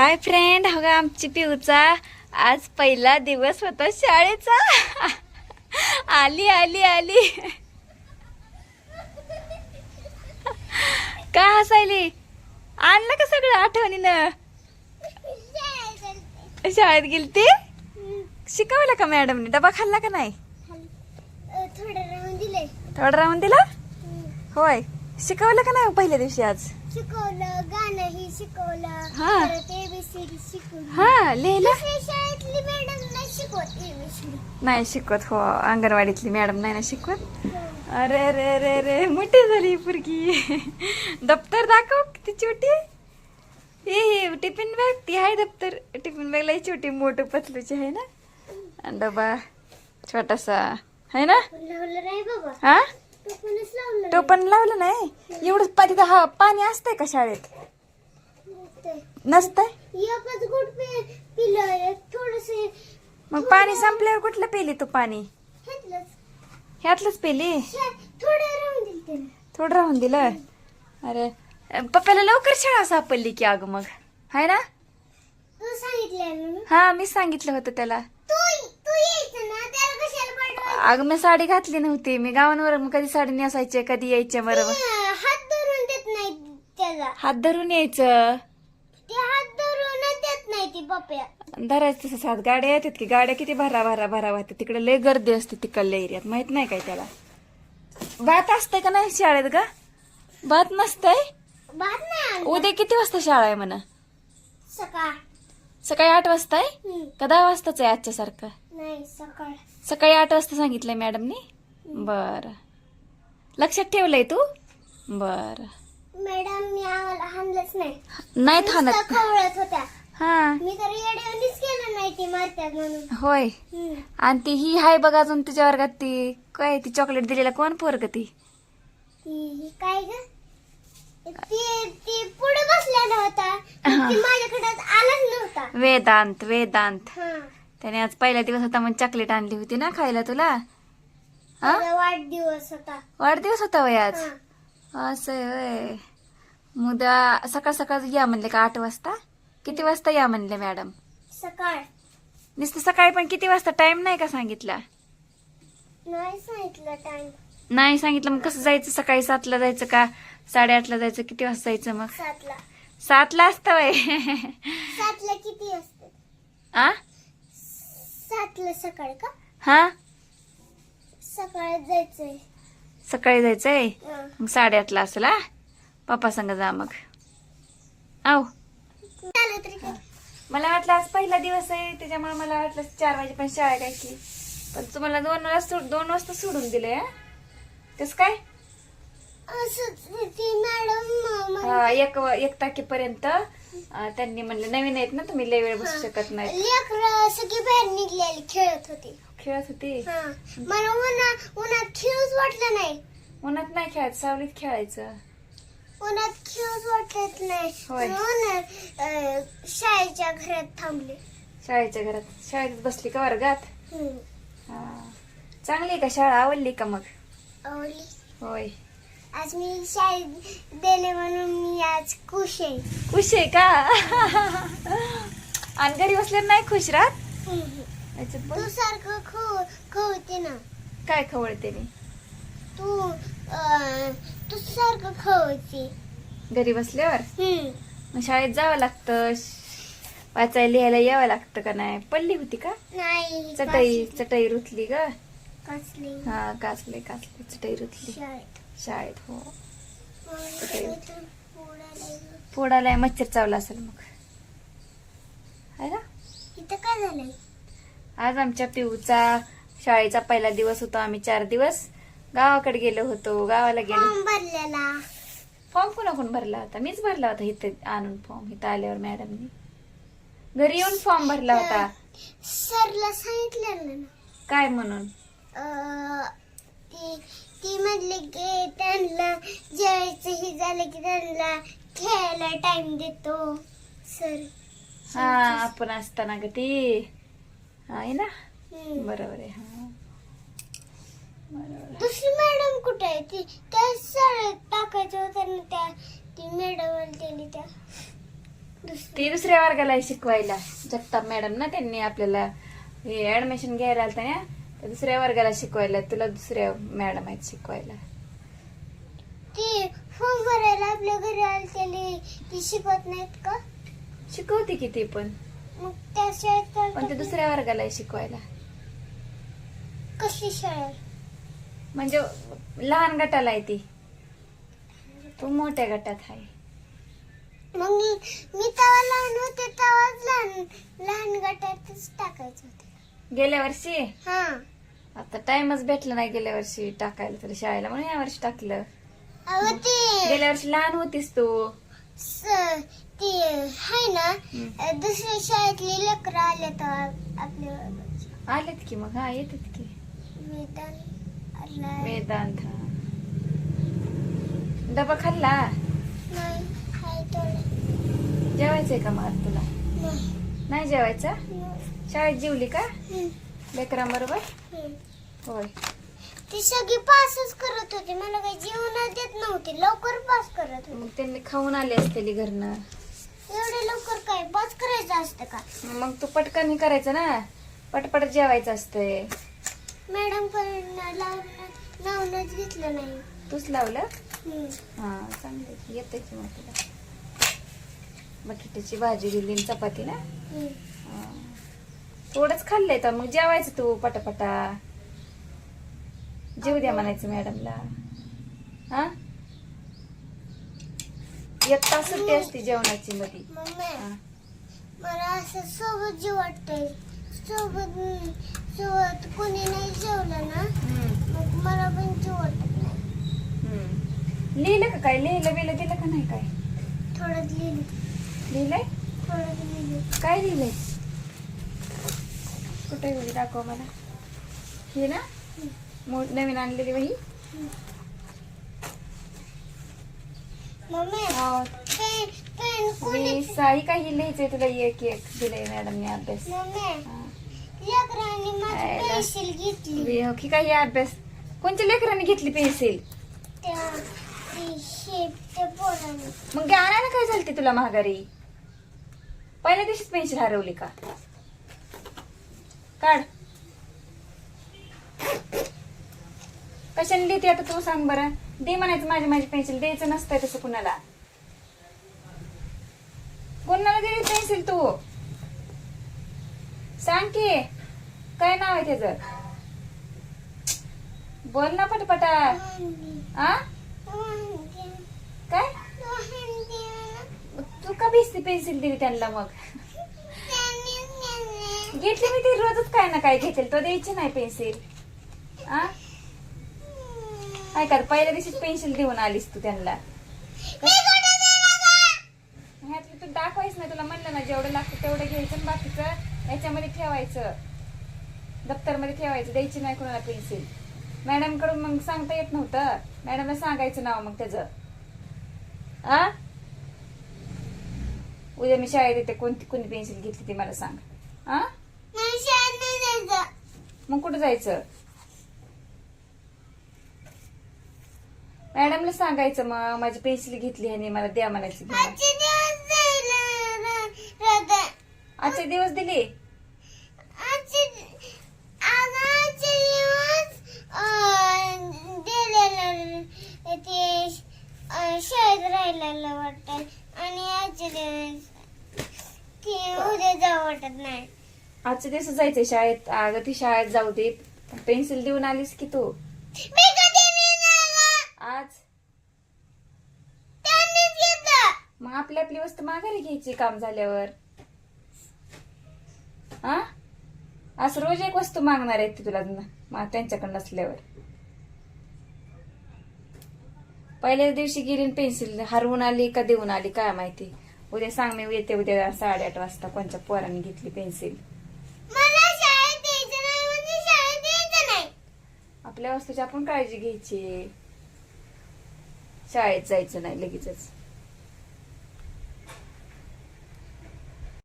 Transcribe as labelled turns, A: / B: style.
A: Hi friend हो का आमची पिऊचा आज पहिला दिवस होता शाळेचा. आली आली आली. का हसायली? आणलं का सगळं आठवणीनं? शाळेत गेलती? शिकवलं का मॅडमने? डबा खाल्ला का नाही?
B: थोडं राहून दिलंय.
A: थोडा राहून दिला? होय. शिकवलं का नाही पहिल्या दिवशी आज?
B: शिकवलं गाणंही शिकवलं
A: हा.
B: परत एबीसीडी शिकवली.
A: हा लिहिलं.
B: दुसऱ्या शाळेतली मॅडम नाही शिकवत एबीसीडी
A: नाही शिकवत हो. अंगणवाडीतली मॅडम नाही ना शिकवत. अरे रे रे रे मोठी झाली पुरगी. दप्तर दाखव किती छोटी. हे हे टिफिन बॅग ती आहे दप्तर. टिफिन बॅग लई छोटी मोठं पतलूची आहे ना. आणि डबा छोटासा आहे ना?
B: लावलं नाही बाबा.
A: हा?
B: तो
A: पण लावलं नाही. एवढं पा तिथं हा पाणी असतंय का शाळेत?
B: नाही.
A: नसतंय?
B: एकच गुट पे पिलं थोडस
A: मग पाणी संपल्यावर कुठलं पेली तू पाणी? ह्यातलंच. पेली?
B: थोडं राहून दिलं त्यानं.
A: थोडं राहून दिलं? अरे पप्पाला लवकर शाळा सापडली की अगं मग. हाय ना? हा मी सांगितलं होतं त्याला. अगं मी साडी घातली नव्हती. मी गावांवर मग कधी साडी नेसायचे कधी यायचे बरोबर.
B: हात धरून देत नाही त्याला.
A: हात धरून यायचं?
B: ते हात धरून देत नाही ती पप्या.
A: धरायचं तसं सात गाड्या येतात की गाड्या किती भरा भरा भरा वाहतात. तिकडे लय गर्दी असते तिकडल्या एरियात. माहीत नाही काय त्याला. भात असतंय का नाही शाळेत का भात नसतंय?
B: भात नाही.
A: उद्या किती वाजता शाळा आहे म्हणा?
B: सकाळ.
A: सकाळी आठ वाजता आहे. का दहा वाजताच आहे आजच्या सारखं?
B: नाही सकाळ.
A: सकाळी आठ वाजता सांगितलंय मॅडमनी? बर. लक्षात ठेवलंय तू? बर.
B: मॅडम मी आम्हाला हाणलंच नाही.
A: नाही थांबत
B: खवळत होत्या.
A: हा.
B: मी तर येड्यावणीच केलं नाही ती मारत्यात म्हणून.
A: होय. आणि ती ही हाय बघ अजून तुझ्या वर्गात ती. काय ती चॉकलेट दिलेला कोण पोरग ती?
B: ती काय ग? पुढे माझ्याकडे आलाच नव्हता.
A: वेदांत वेदांत.
B: हा.
A: त्याने आज पहिला दिवस होता म्हणून चॉकलेट आणली होती ना खायला तुला? हा?
B: वाढदिवस होता.
A: वाढदिवस होता वय आज. असं वय. मुद्दा सकाळ सकाळ या म्हणले का आठ वाजता? किती वाजता या म्हणले मॅडम?
B: सकाळ.
A: नुसतं सकाळी पण किती वाजता? टाइम नाही का सांगितला?
B: नाही सांगितलं टाइम
A: नाही सांगितलं मग कसं जायचं? सकाळी सातला जायचं का? साडेआठला जायचं? किती वाजता जायचं मग?
B: सातला.
A: सातला असतं वय
B: सातला किती असते?
A: आ?
B: सातला सकाळ का?
A: हा?
B: सकाळी जायचंय.
A: सकाळी जायचंय?
B: हा.
A: मग साडेआठला असेल हा? पप्पा संग जा मग. आव
B: झालं तरी काय?
A: मला वाटलं आज पहिला दिवस आहे त्याच्यामुळे मला वाटलं चार वाजेपर्यंत शाळा आहे काय की पण तुम्हाला दोन वाजता दोन वाजता सोडून दिले हा? तस काय?
B: मॅडम
A: हा एक एक तारखेपर्यंत अं, त्यांनी म्हणलं नवीन आहेत ना तुम्ही लय वेळ बसू शकत नाही
B: लेकर सगळी बाहेर निघलेली खेळत होती.
A: खेळत होती?
B: हा. मला उन्हात उन्हात खेळूच वाटलं नाही.
A: उन्हात नाही खेळायचं सावलीत खेळायचं.
B: उन्हात खेळूच वाटत नाही.
A: होय.
B: म्हणून अं, शाळेच्या घरात थांबले.
A: शाळेच्या घरात शाळेत बसली का वर्गात?
B: हम्म.
A: हा. चांगली आहे का शाळा आवडली का मग? होय.
B: आज मी शाळेत गेले म्हणून मी आज खुश आहे.
A: खुश आहे का? आणि घरी बसल्यावर नाही खुश राहत. याच्यात
B: तू. सारखं खव खवते ना.
A: काय खवळते मी?
B: तू अं, तू सारखं खवते
A: घरी बसल्यावर?
B: हम्म.
A: मग शाळेत जावं लागतं. श- वाचायला लिहायला यावं लागतं का नाही? पडली होती का?
B: नाही
A: चटई चटई रुतली ग.
B: कसली?
A: हा काचले काचले चटई रुतली.
B: शाळेत.
A: हो. पोडाला मच्छर चावला असेल मग. आहे ना?
B: इथं काय झालंय?
A: आज आमच्या पिऊचा शाळेचा पहिला दिवस होता आम्ही चार दिवस गावाकडे गेलो होतो गावाला गेलो.
B: फॉर्म भरलेला.
A: फॉर्म कुणा कोण भरला होता? मीच भरला होता इथं आणून फॉर्म इथं आल्यावर मॅडमनी. घरी येऊन फॉर्म भरला होता.
B: सरला सांगितलेलं ना.
A: काय म्हणून?
B: ती ती म्हणली की त्यांना जेवायचं हे झालं की त्यांना खेळायला टाइम देतो सर
A: हा आपण असताना ग ती. आहे ना. बरोबर आहे हा. बरोबर.
B: दुसरी मॅडम कुठे आहे? ती त्या सर टाकायचं होतं ना त्या. ती मॅडम आली त्या दुसरी
A: ती दुसऱ्या वर्गाला शिकवायला. जगताप मॅडम ना त्यांनी आपल्याला. हे ऍडमिशन घ्यायला आलता ना? दुसऱ्या वर्गाला शिकवायला तुला दुसऱ्या मॅडम आहेत शिकवायला.
B: ती फॉर्म भरायला आपल्या घरी आलतेली. ती शिकवत नाहीत का?
A: शिकवते की ती पण.
B: मग त्या शाळेत
A: पण ते दुसऱ्या वर्गाला आहे शिकवायला.
B: कसली शाळा?
A: म्हणजे लहान गटाला आहे ती. तू मोठ्या गटात आहे.
B: मग मी मी तेव्हा लहान होते तेव्हाच लहान लहान गटातच टाकायचं होते.
A: गेल्या वर्षी
B: हा
A: आता टाइमच भेटला नाही गेल्या वर्षी टाकायला तुला शाळेला म्हणून या वर्षी टाकलं
B: ते
A: गेल्या वर्षी लहान होतीस तू
B: स- ते आहे ना दुसऱ्या शाळेतली लेकरं आले तर आपल्या.
A: आलेत की मग हा येतात की. वेदांत हा. डबा खाल्ला
B: नाही हाय थोडं.
A: जेवायचंय का मग आज तुला
B: नाही.
A: नाही जेवायचं
B: नाही.
A: शाळेत जेवली का. लेकरांबरोबर. होय.
B: ती सगळी पासच करत होती. मला काही जेवण देत नव्हती. लवकर पास करत होती.
A: मग त्यांनी खाऊन आले असतेली घरनं.
B: एवढे लवकर काय? पास करायचं असतं का?
A: मग तू पटकन हे करायचं ना. पटपट जेवायचं असतंय.
B: मॅडम पण लावून लावूनच घेतलं नाही.
A: तूच लावलं. हा चांगलं येतं की मग तुला. बटाट्याची भाजी दिली चपाती ना. हा. थोडंच खाल्लंय तर मग जेवायचं तू पटापटा. जेव द्या म्हणायचं मॅडमला. हा? एक तास सुट्टी असते जेवणाची मध्ये.
B: मला असं सोबत जीव वाटतंय. सोबत सोबत कोणी नाही जेवलं ना मग मला पण जीव वाटत नाही.
A: हम्म. लिहिलं का काय? लिहिलं बिलं दिलं का नाही काय?
B: थोडं लिहिलं.
A: लिहिलंय?
B: थोडं लिहिलं.
A: काय लिहिलंय? कुठे वही दाखव मला. हे ना? मो- नवीन आणलेली वही वीस ही. काही लिहायचंय तुला? एक एक दिलंय मॅडमने अभ्यास.
B: मम्मी
A: हा. की काही अभ्यास. कोणत्या लेकरांनी घेतली पेन्सिल? मग आणायला काय झालते तुला महागारी पहिल्या दिवशीच पेन्सिल हरवली का? काढ. कशाने लिहिते आता तू सांग बरं? दे म्हणायचं माझी माझी पेन्सिल द्यायचं नसतंय तसं कुणाला. कोणाला दिली पेन्सिल तू? सांग की काय नाव आहे त्याचं? बोल ना पटपटा. आ? काय? तू का भिजती पेन्सिल दिली त्यांना मग? घेतली मी ती रोजच काय ना काय घेतील. तो द्यायची नाही पेन्सिल. आ? काय कर पहिल्या दिवशीच पेन्सिल देऊन आलीस तू त्यांना? ह्यातलं तू दाखवायच नाही तुला म्हणलं ना जेवढं लागतं तेवढं घ्यायचं बाकीचं याच्यामध्ये ठेवायचं. दप्तरमध्ये ठेवायचं द्यायची नाही कोणाला पेन्सिल. मॅडमकडून मग सांगता येत नव्हतं. मॅडमला सांगायचं नाव मग त्याचं. आ? उद्या मी शाळेत येते कोणती कोणी पेन्सिल घेतली ती मला सांग. आ
B: मला शाळेत नाही जायचं.
A: मग कुठं जायचं? मॅडमला सांगायचं मग माझी पेन्सिल घेतली ह्याने मला द्या म्हणायची.
B: आजचे दिवस
A: दिले
B: शाळेत राहिलेलं वाटत आणि आजचे दिवस उद्या जाऊ वाटत नाही.
A: आजचे दिवस जायचंय शाळेत. अगं ती शाळेत जाऊ दे. पेन्सिल देऊन आलीस की तू? आज. मग आपली आपली वस्तू माघारी घ्यायची काम झाल्यावर. हा? असं रोज एक वस्तू मागणार आहेत ती तुला न- मा- त्यांच्याकडे नसल्यावर पहिल्याच दिवशी गेली पेन्सिल हरवून आली का देऊन आली काय माहिती? उद्या सांग मी येते उद्या साडेआठ वाजता कोणत्या पोराने घेतली पेन्सिल? आपल्या वस्तूची आपण काळजी घ्यायची. शाळेत जायचं नाही लगेचच.